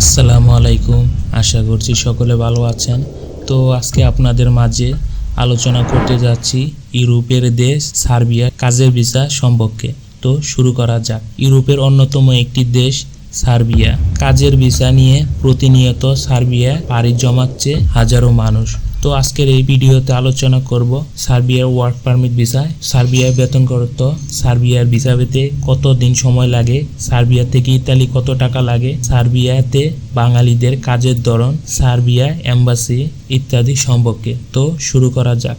আসসালামু আলাইকুম। আশা করছি সকলে ভালো আছেন। তো আজকে আপনাদের মাঝে আলোচনা করতে যাচ্ছি ইউরোপের দেশ সার্বিয়া কাজের ভিসা সম্পর্কে। তো শুরু করা যাক। ইউরোপের অন্যতম একটি দেশ সার্বিয়া। কাজের ভিসা নিয়ে প্রতিনিয়ত সার্বিয়া পাড়ি জমাচ্ছে হাজারো মানুষ। তো আজকের এই ভিডিওতে আলোচনা করব সার্বিয়ার ওয়ার্ক পারমিট ভিসায়। সার্বিয়ার বেতন করত সার্বিয়ার ভিসা পেতে কত দিন সময় লাগে সার্বিয়া থেকে ইতালি কত টাকা লাগে, সার্বিয়াতে বাঙালিদের কাজের ধরন, সার্বিয়া এম্বাসি ইত্যাদি সম্পর্কে। তো শুরু করা যাক।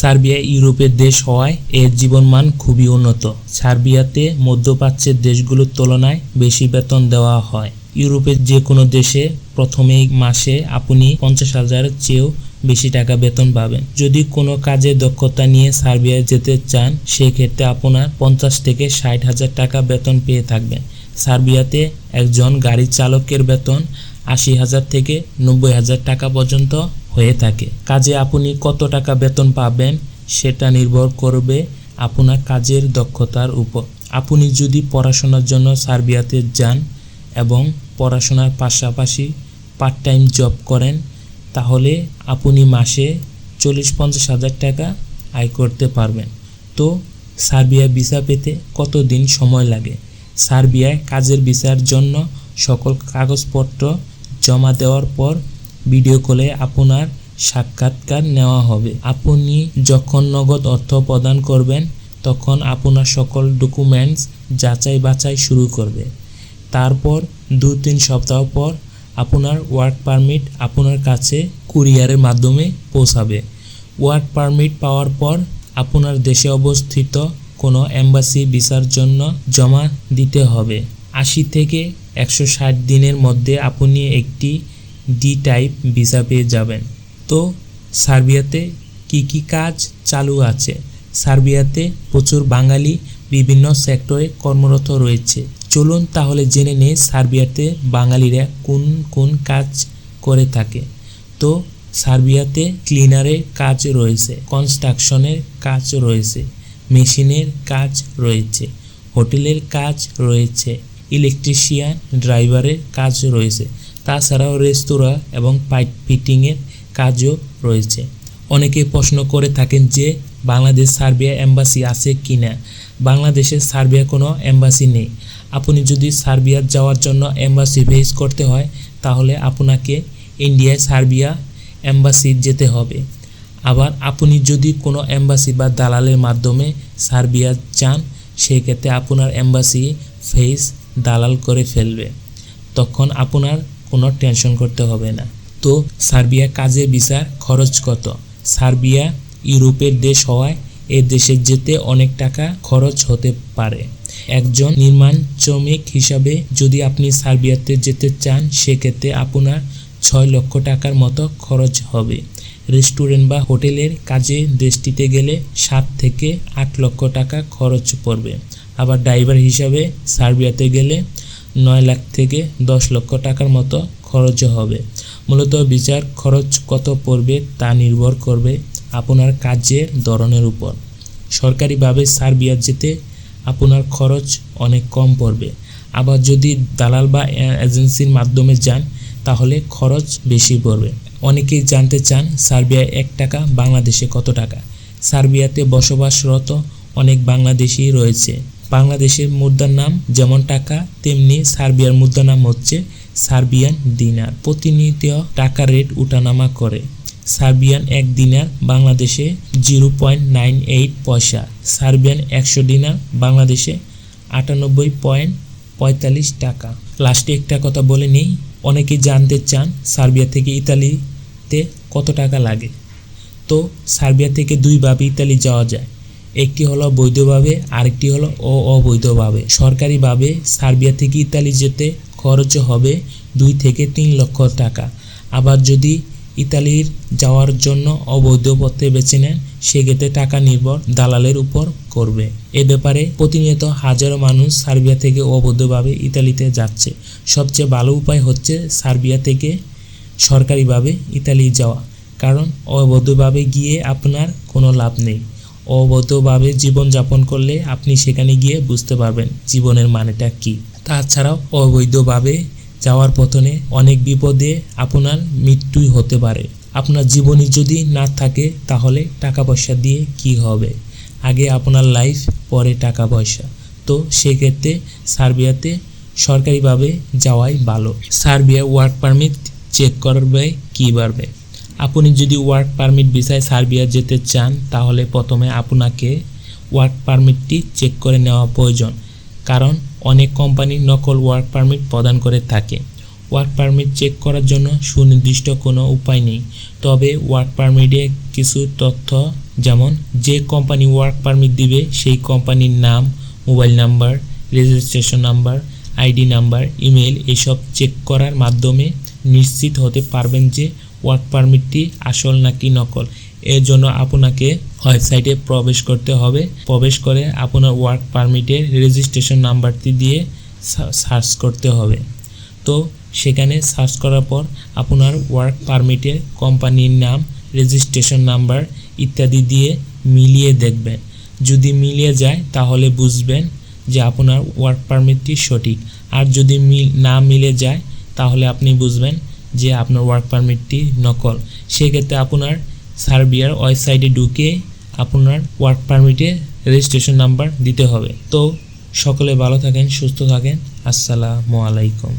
সার্বিয়া ইউরোপের দেশ হওয়ায় এর জীবনমান খুবই উন্নত। সার্বিয়াতে মধ্যপ্রাচ্যের দেশগুলোর তুলনায় বেশি বেতন দেওয়া হয়। ইউরোপের যে কোনো দেশে প্রথমেই মাসে আপনি পঞ্চাশ হাজারের চেয়েও বেশি টাকা বেতন পাবেন। যদি কোনো কাজে দক্ষতা নিয়ে সার্বিয়ায় যেতে চান, সেক্ষেত্রে আপনার পঞ্চাশ থেকে ষাট হাজার টাকা বেতন পেয়ে থাকবেন। সার্বিয়াতে একজন গাড়ি চালকের বেতন আশি হাজার থেকে নব্বই হাজার টাকা পর্যন্ত হয়ে থাকে। কাজে আপনি কত টাকা বেতন পাবেন, সেটা নির্ভর করবে আপনার কাজের দক্ষতার উপর। আপনি যদি পড়াশোনার জন্য সার্বিয়াতে যান এবং পড়াশোনার পাশাপাশি পার্ট টাইম জব করেন, তাহলে আপনি মাসে চল্লিশ পঞ্চাশ হাজার টাকা আয় করতে পারবেন। তো সার্বিয়া ভিসা পেতে কত দিন সময় লাগে? সার্বিয়ায় কাজের ভিসার জন্য সকল কাগজপত্র জমা দেওয়ার পর ভিডিও কলে আপনার সাক্ষাৎকার নেওয়া হবে। আপনি যখন নগদ অর্থ প্রদান করবেন, তখন আপনার সকল ডকুমেন্টস যাচাই বাছাই শুরু করবে। তারপর দু তিন সপ্তাহ পর আপনার ওয়ার্ক পারমিট আপনার কাছে কুরিয়ারের মাধ্যমে পৌঁছাবে। ওয়ার্ক পারমিট পাওয়ার পর আপনার দেশে অবস্থিত কোনো এম্বাসি ভিসার জন্য জমা দিতে হবে। আশি থেকে একশো ষাট দিনের মধ্যে আপনি একটি ডি টাইপ ভিসা পেয়ে যাবেন। তো, সার্বিয়াতে কি কি কাজ চালু আছে? সার্বিয়াতে প্রচুর বাঙালি বিভিন্ন সেক্টরে কর্মরত রয়েছে। চলুন তাহলে জেনে নেই সার্বিয়াতে বাঙালিরা কোন কোন কাজ করে থাকে। তো, সার্বিয়াতে ক্লিনারের কাজ রয়েছে, কনস্ট্রাকশনের কাজ রয়েছে, মেশিনের কাজ রয়েছে, হোটেলের কাজ রয়েছে, ইলেকট্রিশিয়ান ড্রাইভারের কাজ রয়েছে, তাছাড়াও রেস্তোরাঁ এবং পাইপ ফিটিংয়ের কাজও রয়েছে। অনেকে প্রশ্ন করে থাকেন যে, বাংলাদেশ সার্বিয়া এম্বাসি আছে কি না বাংলাদেশের সার্বিয়া কোনো এম্বাসি নেই। আপনি যদি সার্বিয়া যাওয়ার জন্য এম্বাসি ফেস করতে হয়, তাহলে আপনাকে ইন্ডিয়ায় সার্বিয়া এম্বাসি যেতে হবে। আবার আপনি যদি কোনো এম্বাসি বা দালালের মাধ্যমে সার্বিয়া চান সেক্ষেত্রে আপনার এম্বাসি ফেস দালাল করে ফেলবে। তখন আপনার কোনো টেনশন করতে হবে না। তো সার্বিয়া কাজে ভিসার খরচ কত? সার্বিয়া ইউরোপের দেশ হওয়ায় এ দেশে যেতে অনেক টাকা খরচ হতে পারে। একজন নির্মাণ শ্রমিক হিসাবে যদি আপনি সার্বিয়াতে যেতে চান, সেক্ষেত্রে আপনার ছয় লক্ষ টাকার মতো খরচ হবে। রেস্টুরেন্ট বা হোটেলের কাজে দেশটিতে গেলে সাত থেকে আট লক্ষ টাকা খরচ পড়বে। আবার ড্রাইভার হিসাবে সার্বিয়াতে গেলে নয় লাখ থেকে দশ লক্ষ টাকার মতো খরচ হবে। মূলত বিচার খরচ কত পড়বে তা নির্ভর করবে আপনার কাজের ধরনের উপর। সরকারিভাবে সার্বিয়া যেতে আপনার খরচ অনেক কম পড়বে। আবার যদি দালাল বা এজেন্সির মাধ্যমে যান, তাহলে খরচ বেশি পড়বে। অনেকেই জানতে চান সার্বিয়া এক টাকা, বাংলাদেশে কত টাকা? সার্বিয়াতে বসবাসরত অনেক বাংলাদেশি রয়েছে। বাংলাদেশের মুদ্রার নাম যেমন টাকা, তেমনি সার্বিয়ার মুদ্রার নাম হচ্ছে সার্বিয়ান দিনার। প্রতিনিয়ত টাকা রেট উঠানামা করে। সার্বিয়ান এক দিনার বাংলাদেশে জিরো পয়েন্ট নাইন এইট পয়সা। সার্বিয়ান একশো দিনার বাংলাদেশে আটানব্বই পয়েন্ট পঁয়তাল্লিশ টাকা। লাস্টে একটা কথা বলে নেই, অনেকে জানতে চান সার্বিয়া থেকে ইতালিতে কত টাকা লাগে। তো সার্বিয়া থেকে দুইভাবে ইতালি যাওয়া যায়। একটি হলো বৈধভাবে, আরেকটি হলো অ অবৈধভাবে সরকারিভাবে সার্বিয়া থেকে ইতালি যেতে খরচ হবে দুই থেকে তিন লক্ষ টাকা। আবার যদি ইতালির যাওয়ার জন্য অবৈধ পথে বেছে নেন, সেক্ষেত্রে টাকা নির্ভর দালালের উপর করবে। এ ব্যাপারে প্রতিনিয়ত হাজারো মানুষ সার্বিয়া থেকে অবৈধভাবে ইতালিতে যাচ্ছে। সবচেয়ে ভালো উপায় হচ্ছে সার্বিয়া থেকে সরকারিভাবে ইতালি যাওয়া, কারণ অবৈধভাবে গিয়ে আপনার কোনো লাভ নেই। অবৈধভাবে জীবনযাপন করলে আপনি সেখানে গিয়ে বুঝতে পারবেন জীবনের মানেটা কী। তাছাড়াও অবৈধভাবে যাওয়ার পথনে অনেক বিপদে আপনার মৃত্যুই হতে পারে। আপনার জীবনে যদি না থাকে, তাহলে টাকা পয়সা দিয়ে কি হবে? আগে আপনার লাইফ পরে টাকা পয়সা তো সেক্ষেত্রে সার্বিয়াতে সরকারিভাবে যাওয়াই ভালো। সার্বিয়া ওয়ার্ক পারমিট চেক করবে কীভাবে? আপনি যদি ওয়ার্ক পারমিট ভিসায় সার্বিয়া যেতে চান, তাহলে প্রথমে আপনাকে ওয়ার্ক পারমিটটি চেক করে নেওয়া প্রয়োজন। কারণ অনেক কোম্পানি নকল ওয়ার্ক পারমিট প্রদান করে থাকে। ওয়ার্ক পারমিট চেক করার জন্য সুনির্দিষ্ট কোনো উপায় নেই। তবে ওয়ার্ক পারমিটে কিছু তথ্য, যেমন যে কোম্পানি ওয়ার্ক পারমিট দিবে, সেই কোম্পানির নাম mobile number registration number ID number email এসব চেক করার মাধ্যমে নিশ্চিত হতে পারবেন যে ওয়ার্ক পারমিটটি আসল নাকি নকল? এর জন্য আপনাকে ওয়েবসাইটে প্রবেশ করতে হবে। প্রবেশ করে আপনার ওয়ার্ক পারমিটের রেজিস্ট্রেশন নাম্বারটি দিয়ে সার্চ করতে হবে। তো সেখানে সার্চ করার পর আপনার ওয়ার্ক পারমিটের কোম্পানির নাম রেজিস্ট্রেশন নাম্বার ইত্যাদি দিয়ে মিলিয়ে দেখবেন। যদি মিলিয়ে যায় তাহলে বুঝবেন যে আপনার ওয়ার্ক পারমিটটি সঠিক। আর যদি মিল, না মিলে যায় তাহলে আপনি বুঝবেন যে আপনার ওয়ার্ক পারমিটটি নকল। সেক্ষেত্রে আপনার সার্বিয়ার ওয়েবসাইটে ঢুকে আপনার ওয়ার্ক পারমিটে রেজিস্ট্রেশন নাম্বার দিতে হবে। তো সকলে ভালো থাকেন, সুস্থ থাকেন। আসসালামু আলাইকুম।